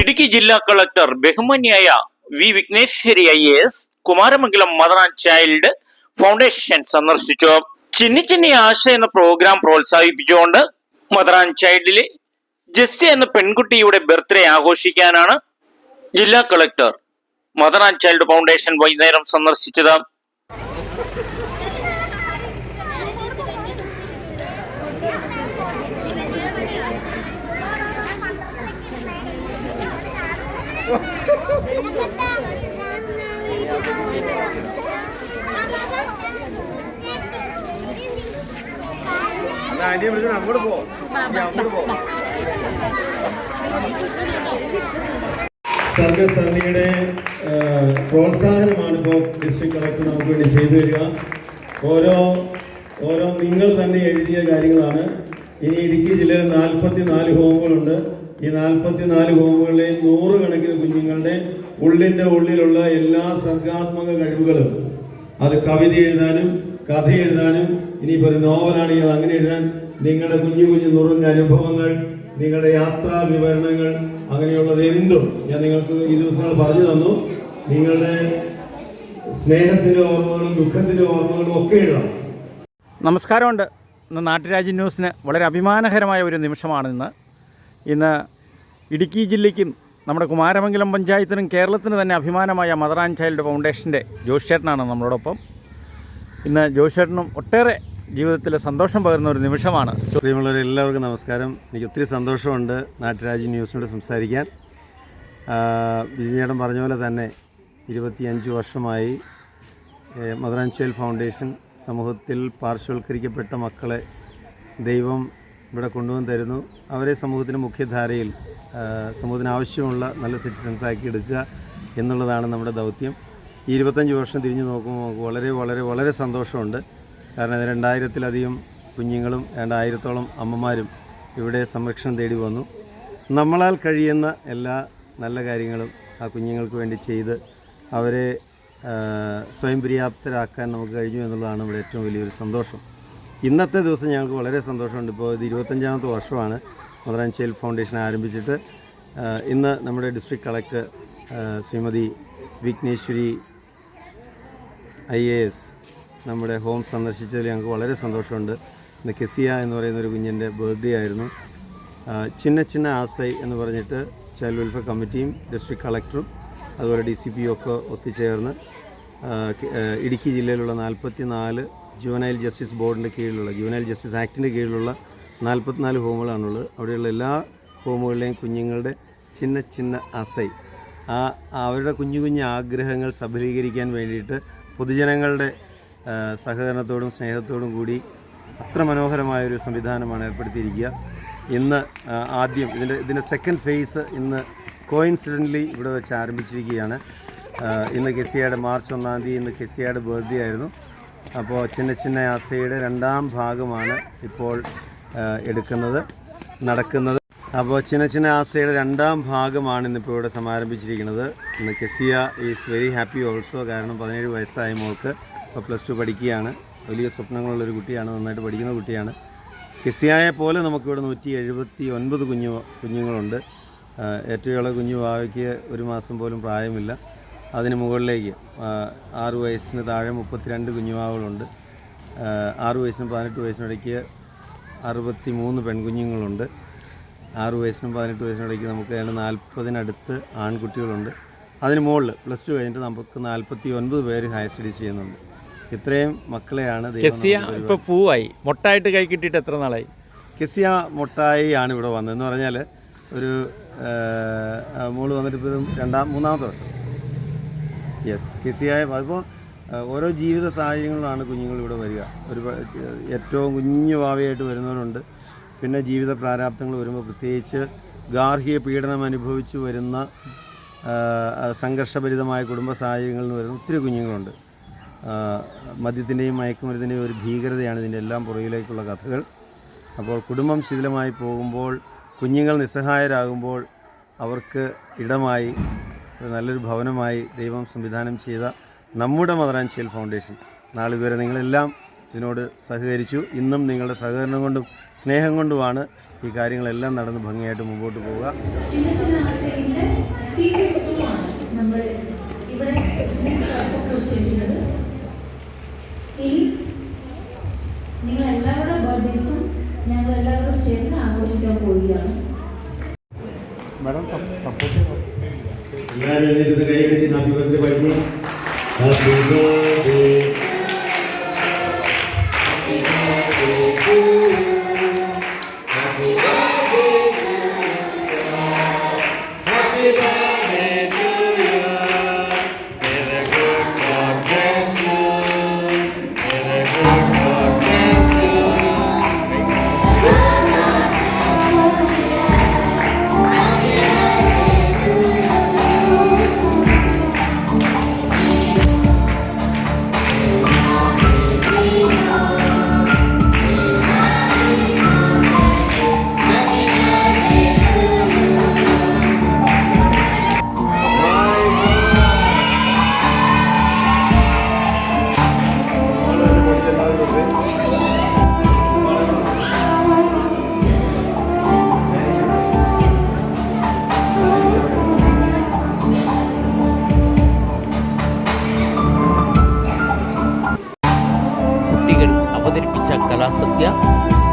ഇടുക്കി ജില്ലാ collector ബഹുമാന്യായ V Vigneshwari I S Kumaramangalam mother and child foundation സന്ദർശിച്ചു. ചിന്നി ചിന്നി ആശ എന്ന programme പ്രോത്സാഹിപ്പിച്ചുകൊണ്ട് മദർ ആൻഡ് ചൈൽഡിലെ ജസ്സി എന്ന പെൺകുട്ടിയുടെ ബർത്ത്ഡേ ആഘോഷിക്കാനാണ് ജില്ലാ collector mother and child foundation വൈകുന്നേരം സന്ദർശിച്ചത് എന്നാ ആന്റിയെ വിളിച്ചോണ്ട് അങ്ങോട്ട് പോ. അങ്ങോട്ട് പോ. സർഗസ് സണ്ണിയുടെ പ്രോത്സാഹനമാണ് ഇപ്പോൾ ഡിസ്ട്രിക്ട് കളക്ടർ നമുക്ക് വേണ്ടി ചെയ്തു തരിക. ഓരോ ഓരോ നിങ്ങൾ തന്നെ എഴുതിയ കാര്യങ്ങളാണ്. ഇനി ഇടുക്കി ജില്ലയിൽ നാൽപ്പത്തി നാല് ഹോമുകളുണ്ട് ഈ നാൽപ്പത്തി നാല് ഹോമുകളിലെയും നൂറുകണക്കിന് കുഞ്ഞുങ്ങളുടെ ഉള്ളിന്റെ ഉള്ളിലുള്ള എല്ലാ സർഗാത്മക കഴിവുകളും. അത് കവിത എഴുതാനും കഥ എഴുതാനും ഇനിയിപ്പോൾ ഒരു നോവലാണെങ്കിൽ അത് അങ്ങനെ എഴുതാൻ നിങ്ങളുടെ കുഞ്ഞു കുഞ്ഞു നുറുങ്ങ അനുഭവങ്ങൾ നിങ്ങളുടെ യാത്രാ വിവരണങ്ങൾ അങ്ങനെയുള്ളത് എന്തും ഞാൻ നിങ്ങൾക്ക് ഈ ദിവസങ്ങൾ പറഞ്ഞു തന്നു. നിങ്ങളുടെ സ്നേഹത്തിന്റെ ഓർമ്മകളും ദുഃഖത്തിന്റെ ഓർമ്മകളും ഒക്കെ എഴുതാം. നമസ്കാരമുണ്ട്. ഇന്ന് നാട്ടുരാജ്യ ന്യൂസിന് വളരെ അഭിമാനകരമായ ഒരു നിമിഷമാണ് ഇന്ന് ഇന്ന് ഇടുക്കി ജില്ലയ്ക്കും നമ്മുടെ കുമാരമംഗലം പഞ്ചായത്തിനും കേരളത്തിന് തന്നെ അഭിമാനമായ മദർ ആൻഡ് ചൈൽഡ് ഫൗണ്ടേഷന്റെ ജോഷേട്ടനാണ് നമ്മളോടൊപ്പം. ഇന്ന് ജോഷേട്ടനും ഒട്ടേറെ ജീവിതത്തിൽ സന്തോഷം പകരുന്ന ഒരു നിമിഷമാണ്. പ്രിയമുള്ളവരെ എല്ലാവർക്കും നമസ്കാരം. എനിക്ക് ഒത്തിരി സന്തോഷമുണ്ട് നാട്ടുരാജ്യ ന്യൂസിനോട് സംസാരിക്കാൻ. വിജയേട്ടൻ പറഞ്ഞ പോലെ തന്നെ ഇരുപത്തിയഞ്ച് വർഷമായി മദർ ആൻഡ് ചൈൽഡ് ഫൗണ്ടേഷൻ സമൂഹത്തിൽ പാർശ്വവൽക്കരിക്കപ്പെട്ട മക്കളെ ദൈവം ഇവിടെ കൊണ്ടുവന്ന് തരുന്നു. അവരെ സമൂഹത്തിന് മുഖ്യധാരയിൽ സമൂഹത്തിന് ആവശ്യമുള്ള നല്ല സിറ്റിസൻസ് ആക്കി എടുക്കുക എന്നുള്ളതാണ് നമ്മുടെ ദൗത്യം. ഈ ഇരുപത്തഞ്ച് വർഷം തിരിഞ്ഞു നോക്കുമ്പോൾ വളരെ വളരെ വളരെ സന്തോഷമുണ്ട്. കാരണം രണ്ടായിരത്തിലധികം കുഞ്ഞുങ്ങളും രണ്ടായിരത്തോളം അമ്മമാരും ഇവിടെ സംരക്ഷണം തേടി വന്നു. നമ്മളാൽ കഴിയുന്ന എല്ലാ നല്ല കാര്യങ്ങളും ആ കുഞ്ഞുങ്ങൾക്ക് വേണ്ടി ചെയ്ത് അവരെ സ്വയം പര്യാപ്തരാക്കാൻ നമുക്ക് കഴിഞ്ഞു എന്നുള്ളതാണ് ഇവിടെ ഏറ്റവും വലിയൊരു സന്തോഷം. ഇന്നത്തെ ദിവസം ഞങ്ങൾക്ക് വളരെ സന്തോഷമുണ്ട്. ഇപ്പോൾ ഇത് ഇരുപത്തഞ്ചാമത്തെ വർഷമാണ്. ചൈൽഡ് ഫൗണ്ടേഷൻ ആരംഭിച്ചിട്ട് ഇന്ന് നമ്മുടെ district collector Shrimati Vigneshwari I A S നമ്മുടെ ഹോം സന്ദർശിച്ചതിൽ ഞങ്ങൾക്ക് വളരെ സന്തോഷമുണ്ട്. ഇന്ന് കെസിയ എന്ന് പറയുന്ന ഒരു കുഞ്ഞിന്റെ ബർത്ത്ഡേ ആയിരുന്നു. ചിന്ന ചിന്ന ആസൈ എന്ന് പറഞ്ഞിട്ട് ചൈൽഡ് വെൽഫെയർ കമ്മിറ്റിയും ഡിസ്ട്രിക്ട് കളക്ടറും അതുപോലെ ഡി സി പിയും ഒക്കെ ഒത്തുചേർന്ന് ഇടുക്കി ജില്ലയിലുള്ള നാൽപ്പത്തി നാല് ജുവനൈൽ ജസ്റ്റിസ് ബോർഡിന്റെ കീഴിലുള്ള ജുവനൈൽ ജസ്റ്റിസ് ആക്ടിന്റെ കീഴിലുള്ള നാൽപ്പത്തിനാല് ഹോമുകളാണുള്ളത്. അവിടെയുള്ള എല്ലാ ഹോമുകളിലെയും കുഞ്ഞുങ്ങളുടെ ചിന്ന ചിന്ന അസൈ. ആ അവരുടെ കുഞ്ഞു കുഞ്ഞു ആഗ്രഹങ്ങൾ സഫലീകരിക്കാൻ വേണ്ടിയിട്ട് പൊതുജനങ്ങളുടെ സഹകരണത്തോടും സ്നേഹത്തോടും കൂടി അത്ര മനോഹരമായൊരു സംവിധാനമാണ് ഏർപ്പെടുത്തിയിരിക്കുക. ഇന്ന് ആദ്യം ഇതിന്റെ ഇതിന്റെ സെക്കൻഡ് ഫേസ് ഇന്ന് കോയിൻസിഡന്റ്ലി ഇവിടെ വെച്ച് ആരംഭിച്ചിരിക്കുകയാണ്. ഇന്ന് കെസിയയുടെ മാർച്ച് ഒന്നാം തീയതി ഇന്ന് കെസിയയുടെ ബർത്ത്ഡേ ആയിരുന്നു. അപ്പോൾ ചിന്ന ചിന്ന യാസയുടെ രണ്ടാം ഭാഗമാണ് ഇപ്പോൾ എടുക്കുന്നത് നടക്കുന്നത്. അപ്പോൾ ചിന്ന ചിന്ന ആസയുടെ രണ്ടാം ഭാഗമാണ് ഇന്നിപ്പോൾ ഇവിടെ സമാരംഭിച്ചിരിക്കുന്നത്. ഇന്ന് Kezia is very happy also കാരണം പതിനേഴ് വയസ്സായ മോൾക്ക് ഇപ്പോൾ പ്ലസ് ടു പഠിക്കുകയാണ്. വലിയ സ്വപ്നങ്ങളുള്ളൊരു കുട്ടിയാണ് നന്നായിട്ട് പഠിക്കുന്ന കുട്ടിയാണ്. കെസിയായെ പോലെ നമുക്കിവിടെ നൂറ്റി എഴുപത്തി ഒൻപത് കുഞ്ഞു കുഞ്ഞുങ്ങളുണ്ട്. ഏറ്റവും ഇളയ കുഞ്ഞു വാവയ്ക്ക് ഒരു മാസം പോലും പ്രായമില്ല. അതിന് മുകളിലേക്ക് ആറു വയസ്സിന് താഴെ മുപ്പത്തിരണ്ട് കുഞ്ഞുമാവുകളുണ്ട്. ആറു വയസ്സിനും പതിനെട്ട് വയസ്സിനിടയ്ക്ക് അറുപത്തി മൂന്ന് പെൺകുഞ്ഞുങ്ങളുണ്ട്. ആറു വയസ്സിനും പതിനെട്ട് വയസ്സിനിടയ്ക്ക് നമുക്ക് ഏതാണ്ട് നാൽപ്പതിനടുത്ത് ആൺകുട്ടികളുണ്ട്. അതിന് മുകളിൽ പ്ലസ് ടു കഴിഞ്ഞിട്ട് നമുക്ക് നാൽപ്പത്തി ഒൻപത് പേര് ഹയർ സ്റ്റഡീസ് ചെയ്യുന്നുണ്ട്. ഇത്രയും മക്കളെയാണ് ഇപ്പോൾ പൂവായി. മൊട്ടായിട്ട് കൈ കിട്ടിയിട്ട് എത്ര നാളായി? കെസിയ മുട്ടായി ആണ് ഇവിടെ വന്നതെന്ന് പറഞ്ഞാൽ ഒരു മോൾ വന്നിട്ട് ഇപ്പോൾ രണ്ടാം മൂന്നാമത്തെ വർഷം. യെസ് കിസിയായ അതിപ്പോൾ ഓരോ ജീവിത സാഹചര്യങ്ങളിലാണ് കുഞ്ഞുങ്ങൾ ഇവിടെ വരിക. ഒരു ഏറ്റവും കുഞ്ഞു ഭാവിയായിട്ട് വരുന്നവരുണ്ട്. പിന്നെ ജീവിത പ്രാരാബ്ദങ്ങൾ വരുമ്പോൾ പ്രത്യേകിച്ച് ഗാർഹിക പീഡനം അനുഭവിച്ചു വരുന്ന സംഘർഷഭരിതമായ കുടുംബ സാഹചര്യങ്ങളിൽ നിന്ന് വരുന്ന ഒത്തിരി കുഞ്ഞുങ്ങളുണ്ട്. മദ്യത്തിന്റെയും മയക്കുമരുന്നിന്റെയും ഒരു ഭീകരതയാണ് ഇതിന്റെ എല്ലാം പുറകിലേക്കുള്ള കഥകൾ. അപ്പോൾ കുടുംബം ശിഥിലമായി പോകുമ്പോൾ കുഞ്ഞുങ്ങൾ നിസ്സഹായരാകുമ്പോൾ അവർക്ക് ഇടമായി ഒരു നല്ലൊരു ഭവനമായി ദൈവം സംവിധാനം ചെയ്ത നമ്മുടെ മദറാഞ്ചേൽ ഫൗണ്ടേഷൻ. നാളിതുവരെ നിങ്ങളെല്ലാം ഇതിനോട് സഹകരിച്ചു. ഇന്നും നിങ്ങളുടെ സഹകരണം കൊണ്ടും സ്നേഹം കൊണ്ടുമാണ് ഈ കാര്യങ്ങളെല്ലാം നടന്ന് ഭംഗിയായിട്ട് മുമ്പോട്ട് പോവുക. எழுதியிருக்கிறேன் അവതരിപ്പിച്ച കലാസദ്യ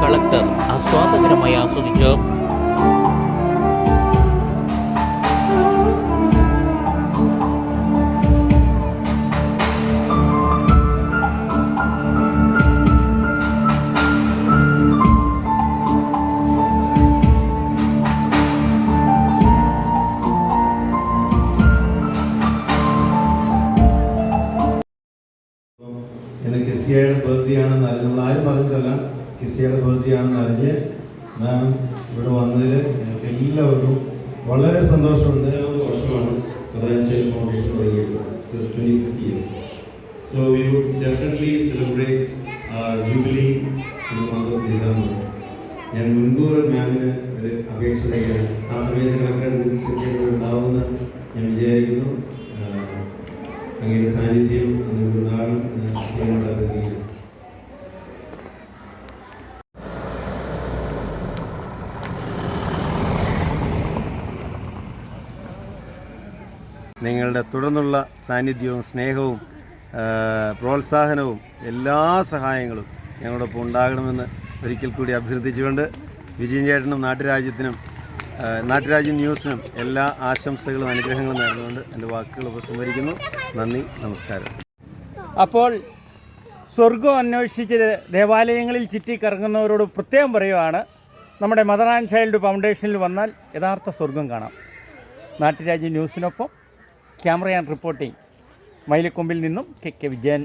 കളക്ടർ ആസ്വാദകരമായി ആസ്വദിച്ചു. പറഞ്ഞിട്ടല്ല കിസിയയുടെ ബർത്ത്ഡേ ആണെന്ന് അറിഞ്ഞ് മാം ഇവിടെ വന്നതിൽ ഞങ്ങൾക്ക് എല്ലാവർക്കും വളരെ സന്തോഷമുണ്ട്. വർഷമാണ് so we would definitely celebrate jubilee December ഞാൻ മുൻകൂർ മാമിന് ഒരു അപേക്ഷ തയ്യാണ് ആ സമയത്ത് കളക്ടർ ഉണ്ടാവുമെന്ന് ഞാൻ വിചാരിക്കുന്നു. അങ്ങനെ സാന്നിധ്യം ഉണ്ടാകണം എന്ന് നിങ്ങളുടെ തുടർന്നുള്ള സാന്നിധ്യവും സ്നേഹവും പ്രോത്സാഹനവും എല്ലാ സഹായങ്ങളും ഞങ്ങളോടൊപ്പം ഉണ്ടാകണമെന്ന് ഒരിക്കൽ കൂടി അഭ്യർത്ഥിച്ചുകൊണ്ട് വിജയൻ ചേട്ടനും നാട്ടുരാജ്യത്തിനും നാട്ടുരാജ്യം ന്യൂസിനും എല്ലാ ആശംസകളും അനുഗ്രഹങ്ങളും നേർന്നുകൊണ്ട് എന്റെ വാക്കുകൾ ഉപസംഹരിക്കുന്നു. നന്ദി നമസ്കാരം. അപ്പോൾ സ്വർഗം അന്വേഷിച്ച് ദേവാലയങ്ങളിൽ ചുറ്റിക്കറങ്ങുന്നവരോട് പ്രത്യേകം പറയുവാണ് നമ്മുടെ മദർ ആൻഡ് ചൈൽഡ് ഫൗണ്ടേഷനിൽ വന്നാൽ യഥാർത്ഥ സ്വർഗം കാണാം. നാട്ടുരാജ്യ ന്യൂസിനൊപ്പം ക്യാമറ ആൻഡ് റിപ്പോർട്ടിംഗ് മയിലക്കൊമ്പിൽ നിന്നും കെ കെ വിജയൻ.